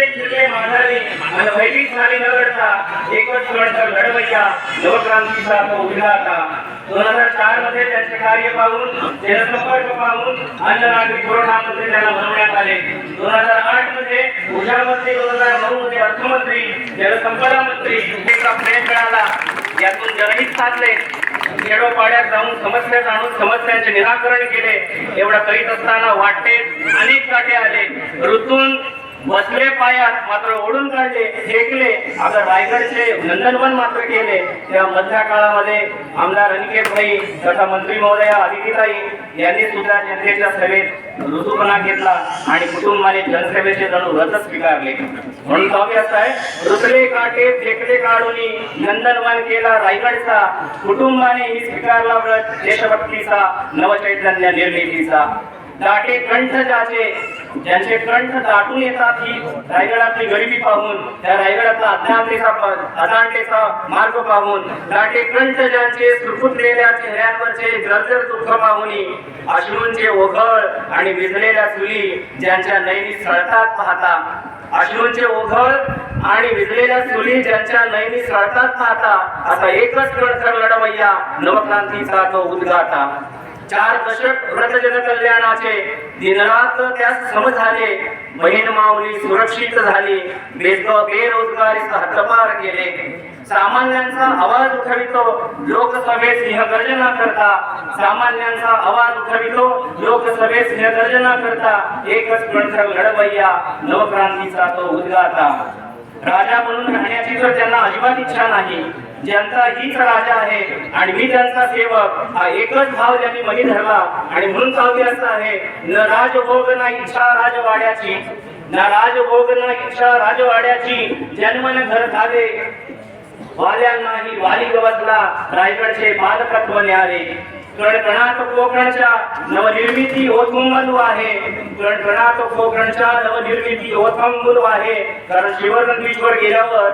फिरले फिरले माघारी आणि भयभीत झाले न घडता एकच कण तर नवक्रांतीचा तो उद्घाटा दोन हजार चारमध्ये त्यांचे कार्य पाहून जनसंपर्क पाहून अन्न नागरिक पुरवठा त्यांना बनवण्यात आले दोन हजार आठमध्ये ऊर्जा मंत्री दोन हजार नऊ मध्ये अर्थमंत्री जलसंपदा मंत्री यांचा प्रेम मिळाला यातून जनहित साधले खेडोपाड्यात जाऊन समस्या जाणून समस्यांचे निराकरण केले एवढं करीत असताना वाटते अनेक काटे आले ऋतून बसले पायात मात्र ओढून काढले फेकले. आता रायगडचे नंदनवन मात्र केले. त्या मधल्या काळामध्ये आमदार अनिकेत भाई तथा मंत्री महोदया अदितीताई यांनी सुद्धा जनतेच्या सेवेत ऋतुपणा घेतला आणि कुटुंबाने जनसेवेचे जणू व्रत स्वीकारले. म्हणून काव्य असं आहे रुतले काटे फेकले काढून नंदनवन केला रायगडचा. कुटुंबाने ही स्वीकारला व्रत देशभक्तीचा नवचैतन्य निर्मितीचा. दाटे कंठ ज्याचे ज्यांचे कंठ दाटून येतात ही रायगडातली गरिबी पाहून त्या रायगडातला अज्ञानतेचा अजाणतेचा मार्ग पाहून दाटे कंठ ज्यांचे सुरकुतलेल्या चेहऱ्यांवरचे जर्जर दुःख पाहून अश्रूंचे ओघळ आणि विझलेल्या चुली ज्यांच्या नैनी सळतात पाहता. अश्रूंचे ओघळ आणि विझलेल्या चुली ज्यांच्या नैनी सळतात पाहता. असा एकच कणखर लढवय्या नवक्रांतीचा तो उद्गाटा चार दशक व्रतजन कल्याणाचे दिनरात त्यास सम झाले. बहीण माऊली सुरक्षित झाली. बेद बेरोजगारीचा हद्दपार केले. सामान्यांचा आवाज उठवितो लोकसभेत सिंहगर्जना करता. सामान्यांचा आवाज उठवितो लोकसभेत सिंहगर्जना करता. एकच कणसर लढवय्या नवक्रांतीचा तो उद्गाता. राजा म्हणून राहण्याची तर त्यांना अजिबात इच्छा नाही ज्यांचा हीच राजा आहे आणि मी त्यांचा सेवक हा एकच भाव ज्यांनी मनी धरला आणि म्हणून काव्य असं आहे न राजभोग ना इच्छा राजवाड्याची. ना राजभोग ना इच्छा राजवाड्याची. जन्मन घर झाले वाल्यांनाही वाली गवतला रायगडचे बालकत्व न्यारे कणकणात कोकणच्या नवनिर्मिती ओथंबलू आहे. कणकणात कोकणच्या नवनिर्मिती ओथंबलू आहे. कारण शिवरंगेश्वर गेल्यावर